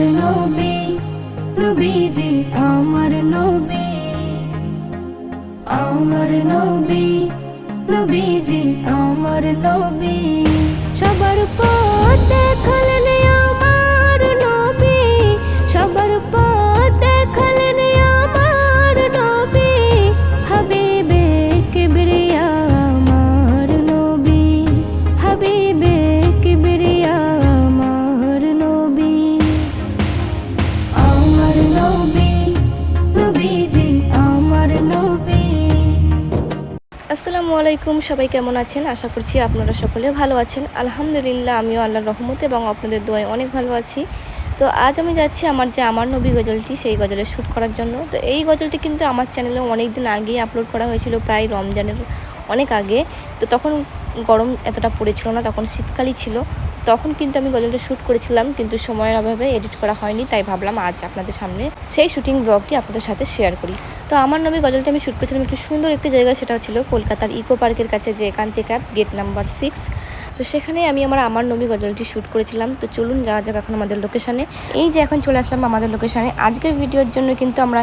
নবী নবীজি আমার নবী। আমার নবী নবীজি আমার নবী। আলাইকুম, সবাই কেমন আছেন? আশা করছি আপনারা সকলে ভালো আছেন। আলহামদুলিল্লাহ, আমিও আল্লাহর রহমতে এবং আপনাদের দোয়ায় অনেক ভালো আছি। তো আজ আমি যাচ্ছি আমার যে আমার নবী গজলটি, সেই গজলের শ্যুট করার জন্য। তো এই গজলটি কিন্তু আমার চ্যানেলে অনেক দিন আগেই আপলোড করা হয়েছিল, প্রায় রমজানের অনেক আগে। তো তখন গরম এতটা পড়েছিল না, তখন শীতকালই ছিল। তখন কিন্তু আমি গজলটা শ্যুট করেছিলাম, কিন্তু সময়ের অভাবে এডিট করা হয়নি, তাই ভাবলাম আজ আপনাদের সামনে সেই শুটিং ব্লগটি আপনাদের সাথে শেয়ার করি। তো আমার নবী গজলটা আমি শ্যুট করেছিলাম একটু সুন্দর একটি জায়গা, সেটা ছিল কলকাতার ইকো পার্কের কাছে যে একান্তি ক্যাব গেট নাম্বার সিক্স তো সেখানে আমি আমার আমার নবী গজলটি শ্যুট করেছিলাম। তো চলুন যাওয়া যাক এখন আমাদের লোকেশানে এই যে এখন চলে আসলাম আমাদের লোকেশানে আজকের ভিডিওর জন্য কিন্তু আমরা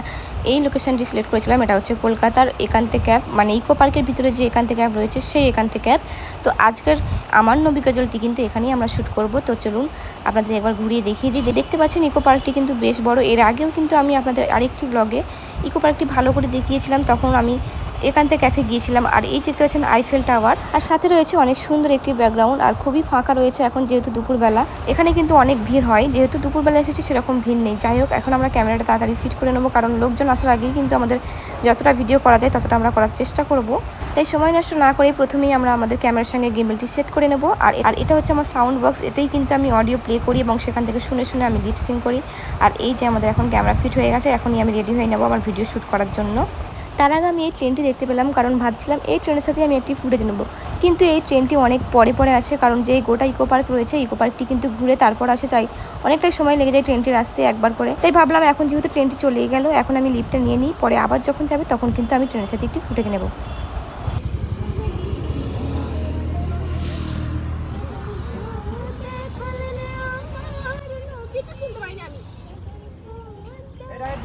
এই লোকেশানটি সিলেক্ট করেছিলাম, এটা হচ্ছে কলকাতার একান্তে ক্যাব মানে ইকো পার্কের ভিতরে যে একান্তে ক্যাব রয়েছে সেই একান্তে ক্যাব। তো আজকের আমার নবী জলটি কিন্তু এখানেই আমরা শ্যুট করব। তো চলুন আপনাদের একবার ঘুরিয়ে দেখিয়ে দিই। দেখতে পাচ্ছেন ইকো পার্কটি কিন্তু বেশ বড়। এর আগেও কিন্তু আমি আপনাদের আরেকটি ব্লগে ইকো পার্কটি ভালো করে দেখিয়েছিলাম। তখন আমি একান্তে ক্যাফে গিয়েছিলাম আর এই দেখতে পাচ্ছেন আইফেল টাওয়ার আর সাথে রয়েছে অনেক সুন্দর একটি ব্যাকগ্রাউন্ড আর খুবই ফাঁকা রয়েছে এখন যেহেতু দুপুরবেলা। এখানে কিন্তু অনেক ভিড় হয়, যেহেতু দুপুরবেলা এসেছি সেরকম ভিড় নেই। যাই হোক, এখন আমরা ক্যামেরাটা তাড়াতাড়ি ফিট করে নেব, কারণ লোকজন আসার আগেই কিন্তু আমাদের যতটা ভিডিও করা যায় ততটা আমরা করার চেষ্টা করব। তাই সময় নষ্ট না করেই প্রথমেই আমরা আমাদের ক্যামেরার সঙ্গে গেমেলটি সেট করে নেব। আর আর এটা হচ্ছে আমার সাউন্ড বক্স এতেই কিন্তু আমি অডিও প্লে করি এবং সেখান থেকে শুনে শুনে আমি লিপসিং করি। আর এই যে আমাদের এখন ক্যামেরা ফিট হয়ে গেছে, এখনই আমি রেডি হয়ে নেব আমার ভিডিও শ্যুট করার জন্য। তার আগে আমি এই ট্রেনটি দেখতে পেলাম, কারণ ভাবছিলাম এই ট্রেনের সাথে আমি একটি ফুটেজ নেব। কিন্তু এই ট্রেনটি অনেক পরে পরে আসে, কারণ যে গোটা ইকো পার্ক রয়েছে ইকো পার্কটি কিন্তু ঘুরে তারপর আসে চাই অনেকটাই সময় লেগে যায় ট্রেনটি আসতে একবার করে। তাই ভাবলাম এখন যেহেতু ট্রেনটি চলেই গেল, এখন আমি লিফটটা নিয়ে নিই, পরে আবার যখন যাবে তখন কিন্তু আমি ট্রেনের সাথে একটি ফুটেজ নেব।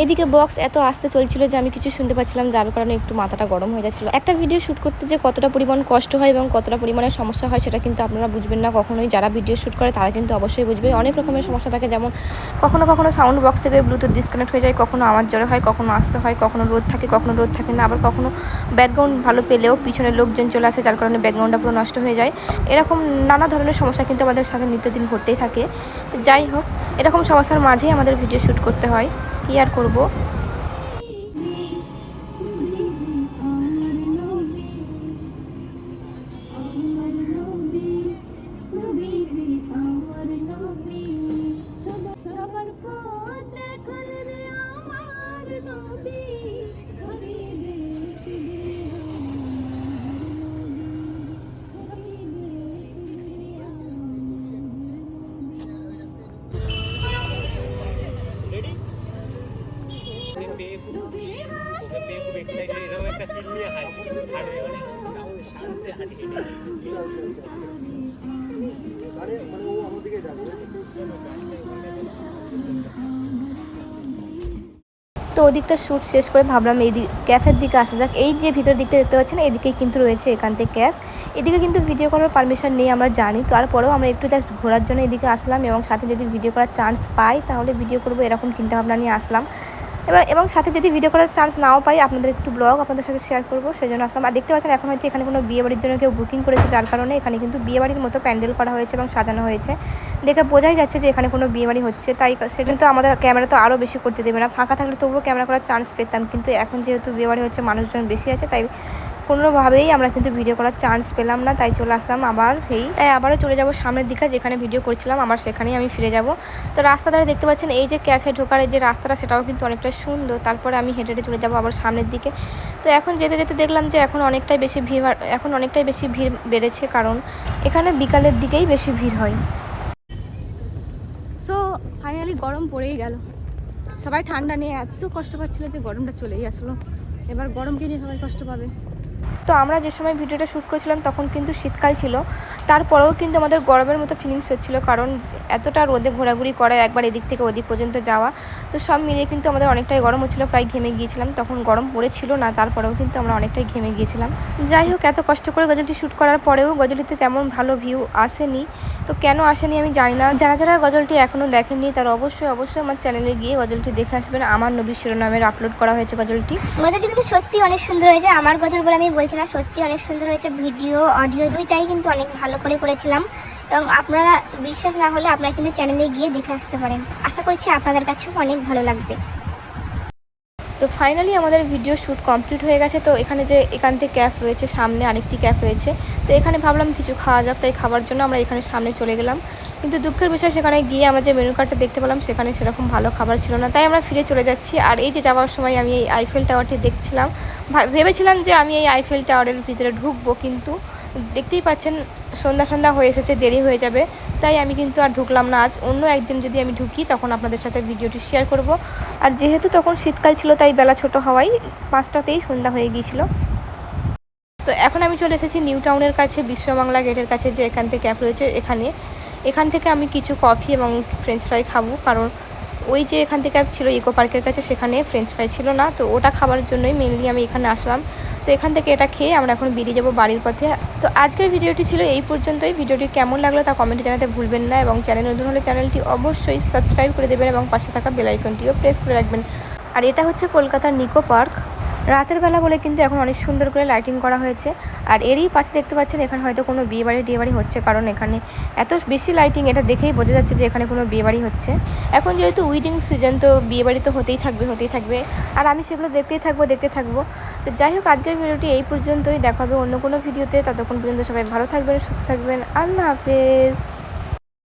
এদিকে বক্স এত আসতে চলছিল যে আমি কিছু শুনতে পাচ্ছিলাম, যার কারণে একটু মাথাটা গরম হয়ে যাচ্ছিল। একটা ভিডিও শ্যুট করতে যে কতটা পরিমাণ কষ্ট হয় এবং কতটা পরিমাণে সমস্যা হয় সেটা কিন্তু আপনারা বুঝবেন না। কখনোই যারা ভিডিও শ্যুট করে তারা কিন্তু অবশ্যই বুঝবে। অনেক রকমের সমস্যা থাকে, যেমন কখনো কখনো সাউন্ড বক্স থেকে ব্লুটুথ ডিসকানেক্ট হয়ে যায়, কখনো আমার জ্বরে হয়, কখনো আসতে হয়, কখনো রোদ থাকে, কখনো রোদ থাকে না। আবার কখনো ব্যাকগ্রাউন্ড ভালো পেলেও পিছনের লোকজন চলে আসে, যার কারণে ব্যাকগ্রাউন্ডটা পুরো নষ্ট হয়ে যায়। এরকম নানা ধরনের সমস্যা কিন্তু আমাদের সাথে নিত্যদিন ঘটতেই থাকে। যাই হোক, এরকম সমস্যার মাঝেই আমাদের ভিডিও শ্যুট করতে হয়। কী আর করব? তো ওদিকটা শ্যুট শেষ করে ভাবলাম এই ক্যাফের দিকে আসা যাক। এই যে ভিতর দিকটা দেখতে পাচ্ছেন, এদিকে কিন্তু রয়েছে এখান থেকে ক্যাফ এদিকে কিন্তু ভিডিও করার পারমিশন নেই, আমরা জানি। তারপরেও আমরা একটু জাস্ট ঘোরার জন্য এদিকে আসলাম এবং সাথে যদি ভিডিও করার চান্স পাই, তাহলে ভিডিও করব, এরকম চিন্তাভাবনা নিয়ে আসলাম। এবার, এবং সাথে যদি ভিডিও করার চান্স নাও পাই, আপনাদের একটু ব্লগ আপনাদের সাথে শেয়ার করব সেই জন্য আসলাম। আর দেখতে পাচ্ছেন, এখন হয়তো এখানে কোনো বিয়ে বাড়ির জন্য কেউ বুকিং করেছে, যার কারণে এখানে কিন্তু বিয়ে বাড়ির মতো প্যান্ডেল করা হয়েছে এবং সাজানো হয়েছে। দেখে বোঝাই যাচ্ছে যে এখানে কোনো বিয়ে বাড়ি হচ্ছে, তাই সেজন্য তো আমাদের ক্যামেরা তো আরও বেশি করতে দেবে না। ফাঁকা থাকলে তবুও ক্যামেরা করার চান্স পেতাম, কিন্তু এখন যেহেতু বিয়েবাড়ি হচ্ছে, মানুষজন বেশি আছে, তাই কোনোভাবেই আমরা কিন্তু ভিডিও করার চান্স পেলাম না, তাই চলে আসলাম আবার সেই তাই আবারও চলে যাব সামনের দিকে যেখানে ভিডিও করছিলাম, আবার সেখানেই আমি ফিরে যাব। তো রাস্তা ধারে দেখতে পাচ্ছেন এই যে ক্যাফে ঢোকার যে রাস্তাটা, সেটাও কিন্তু অনেকটা সুন্দর। তারপরে আমি হেঁটে হেঁটে চলে যাব আবার সামনের দিকে। তো এখন যেতে যেতে দেখলাম যে এখন অনেকটাই বেশি ভিড় এখন অনেকটাই বেশি ভিড় বেড়েছে কারণ এখানে বিকালের দিকেই বেশি ভিড় হয়। সো ফাইনালি গরম পড়েই গেল। সবাই ঠান্ডা নিয়ে এত কষ্ট পাচ্ছিল যে গরমটা চলেই আসলো। এবার গরমকে নিয়ে সবাই কষ্ট পাবে? তো আমরা যে সময় ভিডিওটা শ্যুট করেছিলাম তখন কিন্তু শীতকাল ছিল। তারপরেও কিন্তু আমাদের গরমের মতো ফিলিংস হচ্ছিল কারণ এতটা রোদে ঘোরাঘুরি করা, একবার এদিক থেকে ওদিক পর্যন্ত যাওয়া, তো সব মিলিয়ে কিন্তু আমাদের অনেকটাই গরম হচ্ছিল, প্রায় ঘেমে গিয়েছিলাম। তখন গরম পড়েছিল না, তারপরেও কিন্তু আমরা অনেকটাই ঘেমে গিয়েছিলাম। যাই হোক, এত কষ্ট করে গজলটি শ্যুট করার পরেও গজলটিতে তেমন ভালো ভিউ আসেনি। তো কেন আসেনি আমি জানি না। যারা যারা গজলটি এখনও দেখেননি, তারা অবশ্যই অবশ্যই আমার চ্যানেলে গিয়ে গজলটি দেখে আসবেন। আমার নবী শিরোনামের আপলোড করা হয়েছে গজলটি। গজলটি কিন্তু সত্যি অনেক সুন্দর হয়েছে। আমার গজল বলে আমি বলছি না, সত্যি অনেক সুন্দর হয়েছে ভিডিও অডিও দুইটাই কিন্তু অনেক ভালো করে করেছিলাম। এবং আপনারা বিশ্বাস না হলে আপনারা কিন্তু চ্যানেলে গিয়ে দেখে আসতে পারেন। আশা করছি আপনাদের কাছেও অনেক ভালো লাগবে। তো ফাইনালি আমাদের ভিডিও শ্যুট কমপ্লিট হয়ে গেছে, তো এখানে যে এখান থেকে ক্যাফ রয়েছে, সামনে আরেকটি ক্যাফ রয়েছে। তো এখানে ভাবলাম কিছু খাওয়া যাক, তাই খাবার জন্য আমরা এখানে সামনে চলে গেলাম। কিন্তু দুঃখের বিষয়, সেখানে গিয়ে আমরা যে মেনু কার্ডটা দেখতে পেলাম, সেখানে সেরকম ভালো খাবার ছিল না। তাই আমরা ফিরে চলে যাচ্ছি, আর এই যে যাওয়ার সময় আমি এই আইফেল টাওয়ারটি দেখছিলাম। ভেবেছিলাম যে আমি এই আইফেল টাওয়ারের ভিতরে ঢুকবো, কিন্তু দেখতেই পাচ্ছেন, সন্ধ্যা সন্ধ্যা হয়ে এসেছে, দেরি হয়ে যাবে। তাই আমি কিন্তু আর ঢুকলাম না আজ। অন্য একদিন যদি আমি ঢুকি, তখন আপনাদের সাথে ভিডিওটি শেয়ার করব। আর যেহেতু তখন শীতকাল ছিল, তাই বেলা ছোট হওয়ায় পাঁচটাতেই সন্ধ্যা হয়ে গিয়েছিল। তো এখন আমি চলে এসেছি নিউ টাউনের কাছে বিশ্ববাংলা গেটের কাছে, যে এখান থেকে ক্যাফ রয়েছে এখানে। এখান থেকে আমি কিছু কফি এবং ফ্রেঞ্চ ফ্রাই খাব। কারণ ওই যে এখান থেকে ছিল ইকো পার্কের কাছে, সেখানে ফ্রেঞ্চ ফ্রাই ছিল না, তো ওটা খাবার জন্যই মেনলি আমি এখানে আসলাম। তো এখান থেকে এটা খেয়ে আমরা এখন বেরিয়ে যাব বাড়ির পথে। তো আজকের ভিডিওটি ছিল এই পর্যন্তই। ভিডিওটি কেমন লাগল তা কমেন্টে জানাতে ভুলবেন না এবং চ্যানেল নতুন হলে চ্যানেলটি অবশ্যই সাবস্ক্রাইব করে দেবেন এবং পাশে থাকা বেলাইকনটিও প্রেস করে রাখবেন। আর এটা হচ্ছে কলকাতার নিকো পার্ক রাতের বেলা বলে কিন্তু এখন অনেক সুন্দর করে লাইটিং করা হয়েছে। আর এরই পাশে দেখতে পাচ্ছেন, এখানে হয়তো কোনো বিয়ে বাড়ি টিয়ে বাড়ি হচ্ছে, কারণ এখানে এত বেশি লাইটিং এটা দেখেই বোঝা যাচ্ছে যে এখানে কোনো বিয়ে বাড়ি হচ্ছে। এখন যেহেতু উইডিং সিজন তো বিয়ে বাড়ি তো হতেই থাকবে হতেই থাকবে। আর আমি সেগুলো দেখতেই থাকব, দেখতে থাকব। তো যাই হোক, আজকের ভিডিওটি এই পর্যন্তই। দেখা হবে অন্য কোনো ভিডিওতে ততক্ষণ পর্যন্ত সবাই ভালো থাকবেন, সুস্থ থাকবেন। আল্লাহ হাফেজ।